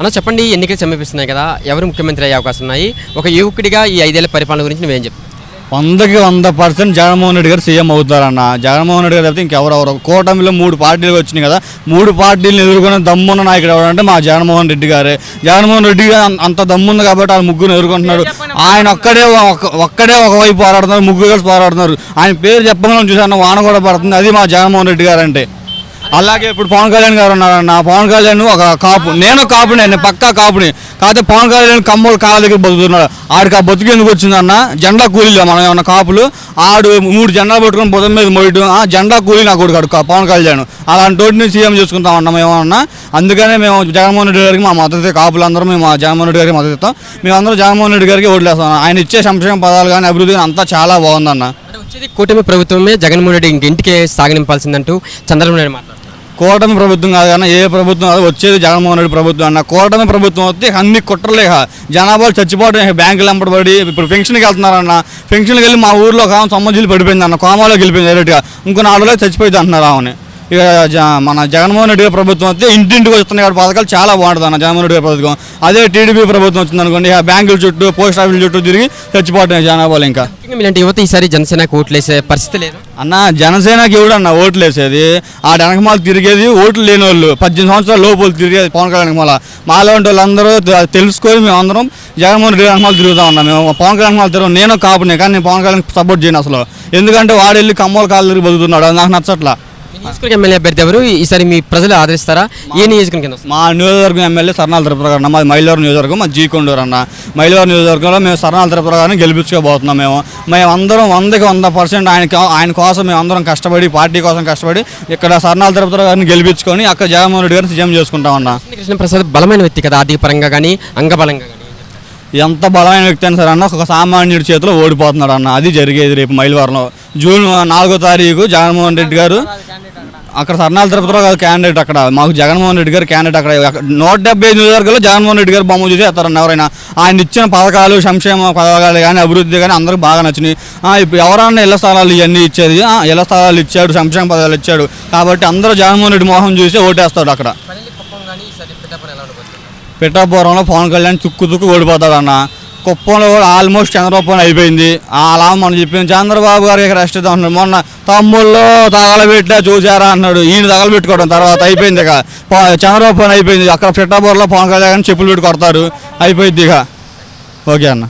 అన్న చెప్పండి ఎన్నికలు సమీపిస్తున్నాయి కదా ఎవరు ముఖ్యమంత్రి అయ్యే అవకాశం ఉన్నాయి? ఒక యువకుడిగా ఈ ఐదేళ్ళ పరిపాలన గురించి నువ్వేం చెప్తావు వందకి వంద పర్సెంట్ జగన్మోహన్ రెడ్డి గారు సీఎం అవుతారన్న. జగన్మోహన్ రెడ్డి గారు అయితే ఇంకెవరెవరు కూటమిలో మూడు పార్టీలు వచ్చినాయి కదా మూడు పార్టీలను ఎదుర్కొనే దమ్మున్న నాయకుడు ఎవరంటే మా జగన్మోహన్ రెడ్డి గారే. జగన్మోహన్ రెడ్డి గారు అంత దమ్ముంది కాబట్టి ఆ ముగ్గురు ఎదుర్కొంటున్నాడు. ఆయన ఒక్కడే ఒక- ఒక్కడే ఒకవైపు పోరాడుతున్నారు ముగ్గురు కలిసి పోరాడుతున్నారు. ఆయన పేరు చెప్పగానే చూసాను వాన కూడా పడుతుంది. అది మా జగన్మోహన్ రెడ్డి గారు అంటే అలాగే ఇప్పుడు పవన్ కళ్యాణ్ గారు ఉన్నారన్న. పవన్ కళ్యాణ్ ఒక కాపు నేను కాపుని నేను పక్కా కాపుని. కాకపోతే పవన్ కళ్యాణ్ కమ్మలు కాళ్ళ దగ్గర బతుకుతున్నాడు ఆడికి ఆ బతుకు ఎందుకు వచ్చిందన్న? జెండా కూలీలు మనం ఏమన్నా కాపులు? ఆడు మూడు జెండా పెట్టుకుని బుధం మీద మోయడం ఆ జెండా కూలీ నా కొడుకు పవన్ కళ్యాణ్. అలాంటి వాటిని సీఎం చేసుకుంటాం అన్నాం ఏమన్నా? అందుకనే మేము జగన్మోహన్ రెడ్డి గారికి మా మద్దతు కాపులందరూ మేము మా జగన్మోహన్ రెడ్డి గారికి మద్దతు ఇస్తాం. మేమందరూ జగన్మోహన్ రెడ్డి గారికి ఓట్లేస్తాం ఆయన ఇచ్చే సంక్షేమ పదాలు కానీ అభివృద్ధి కానీ అంతా చాలా బాగుందన్న. వచ్చేది కూటమి ప్రభుత్వమే జగన్మోహన్ రెడ్డి ఇంటికి సాగనింపాల్సిందంటూ చంద్రబాబు నాయుడు మాట్లాడుతున్నారు. కూటమి ప్రభుత్వం కాదు కానీ ఏ ప్రభుత్వం కాదు వచ్చేది జగన్మోహన్ రెడ్డి ప్రభుత్వం అన్న కూటమి ప్రభుత్వం వస్తే అన్ని కుట్రలేక జనాభాలు చచ్చిపోవడం బ్యాంకులు వెంపడబడి ఇప్పుడు పెన్షన్కి వెళ్తున్నారన్న పెన్షన్కి వెళ్ళి మా ఊర్లో ఒక సమ్మజీలు పడిపోయింది అన్న కోమాలో గెలిపోయింది డైరెక్ట్గా. ఇంకో నాలుగులో చచ్చిపోయింది అంటున్నారు ఆమెని. ఇక మన జగన్మోహన్ రెడ్డి ప్రభుత్వం వస్తే ఇంటింటికి వస్తున్నాయి కాబట్టి పథకాలు చాలా బాగుంటుంది అన్న జగన్మోహన్ రెడ్డి ప్రభుత్వం. అదే టీడీపీ ప్రభుత్వం వచ్చింది అనుకోండి ఇక బ్యాంకుల చుట్టూ పోస్ట్ ఆఫీసుల చుట్టూ తిరిగి చచ్చిపోవటం జనాభాలు ఇంకా. మీలాంటి యువత ఈసారి జనసేనకు ఓట్లేసే పరిస్థితి లేదు. అన్న జనసేనకి ఎవడన్న ఓట్లు వేసేది? ఆ వెనకమాల తిరిగేది ఓట్లు లేని వాళ్ళు పద్దెనిమిది సంవత్సరాల లోపల తిరిగేది పవన్ కళ్యాణ్ వెనకమాల. మాలాంటి వాళ్ళందరూ తెలుసుకొని మేము అందరం జగన్మోహన్ రెడ్డి వెనకమాల తిరుగుతా ఉన్నాం. మేము పవన్ కళ్యాణ్ వెనకమాల తిరగం. నేను కాపునే కానీ నేను పవన్ కళ్యాణ్ సపోర్ట్ చేయను అసలు. ఎందుకంటే వాడు వెళ్ళి కమ్మల కాళ్ళు తిరిగి బతుకుతున్నాడు. నాకు నచ్చట్లా. నియోజకవర్గ ఎమ్మెల్యే అభ్యర్థి ఎవరు? ఈసారి మీ ప్రజలు ఆదరిస్తారా? ఏ నియోజకవర్గం కింద వస్తుంది మా నియోజకవర్గం ఎమ్మెల్యే సరణాల తిరుపతి అన్న మాది మైలవరం నియోజకవర్గం మా జీకొండూరు అన్న. మైలవరం నియోజకవర్గంలో మేము సరణాల తిరుపతి గారిని గెలిపించుకోబోతున్నాం మేము. మేము అందరం వందకి వంద పర్సెంట్ ఆయన కా- ఆయన కోసం మేము అందరం కష్టపడి పార్టీ కోసం కష్టపడి ఇక్కడ సరణాల తిరుపతి గారిని గెలిపించుకొని అక్కడ జగన్మోహన్ రెడ్డి గారిని సీఎం చేసుకుంటాం అన్న. కృష్ణప్రసాద్ బలమైన వ్యక్తి కదా ఆర్థిక పరంగా కానీ అంగబలంగా కానీ ఎంత బలమైన వ్యక్తి అయినా సరే అన్న ఒక సామాన్యుడి చేతిలో ఓడిపోతున్నాడు అన్న. అది జరిగేది రేపు మైలవరంలో. జూన్ నాలుగో తారీఖు జగన్మోహన్ రెడ్డి గారు అక్కడ సర్నాల తిరుపతిలో కాదు క్యాండిడేట్ అక్కడ. మాకు జగన్మోహన్ రెడ్డి గారు క్యాండిడేట్ అక్కడ. నూట డెబ్బై ఐదు నియోజకవర్గాల్లో జగన్మోహన్ రెడ్డి గారు బొమ్మ చూసి వేస్తారన్న ఎవరైనా. ఆయన ఇచ్చిన పథకాలు సంక్షేమ పథకాలు కానీ అభివృద్ధి కానీ అందరికి బాగా నచ్చినాయి ఇప్పుడు ఎవరన్నా ఇళ్ళ స్థలాలు ఇవన్నీ ఇచ్చేది ఇళ్ళ స్థలాలు ఇచ్చాడు సంక్షేమ పథకాలు ఇచ్చాడు. కాబట్టి అందరూ జగన్మోహన్ రెడ్డి మోహం చూసి ఓటేస్తాడు అక్కడ. పిఠాపురంలో పవన్ కళ్యాణ్ తుక్కు తుక్కు ఓడిపోతాడు అన్న. కుప్పంలో కూడా ఆల్మోస్ట్ చంద్రబాబు పని అయిపోయింది అలా మనం చెప్పింది చంద్రబాబు గారు ఇక్కడ రెస్ట్ అన్నాడు మొన్న తమ్ముళ్ళు తగలబెట్టా చూసారా అన్నాడు. ఈయన తగలబెట్టుకోవడం తర్వాత అయిపోయింది ఇక. చంద్రబాబు పని అయిపోయింది. అక్కడ పిఠాపురంలో పవన్ కళ్యాణ్ చెప్పులు పెట్టి కొడతారు. అయిపోయింది ఇక. ఓకే అన్న.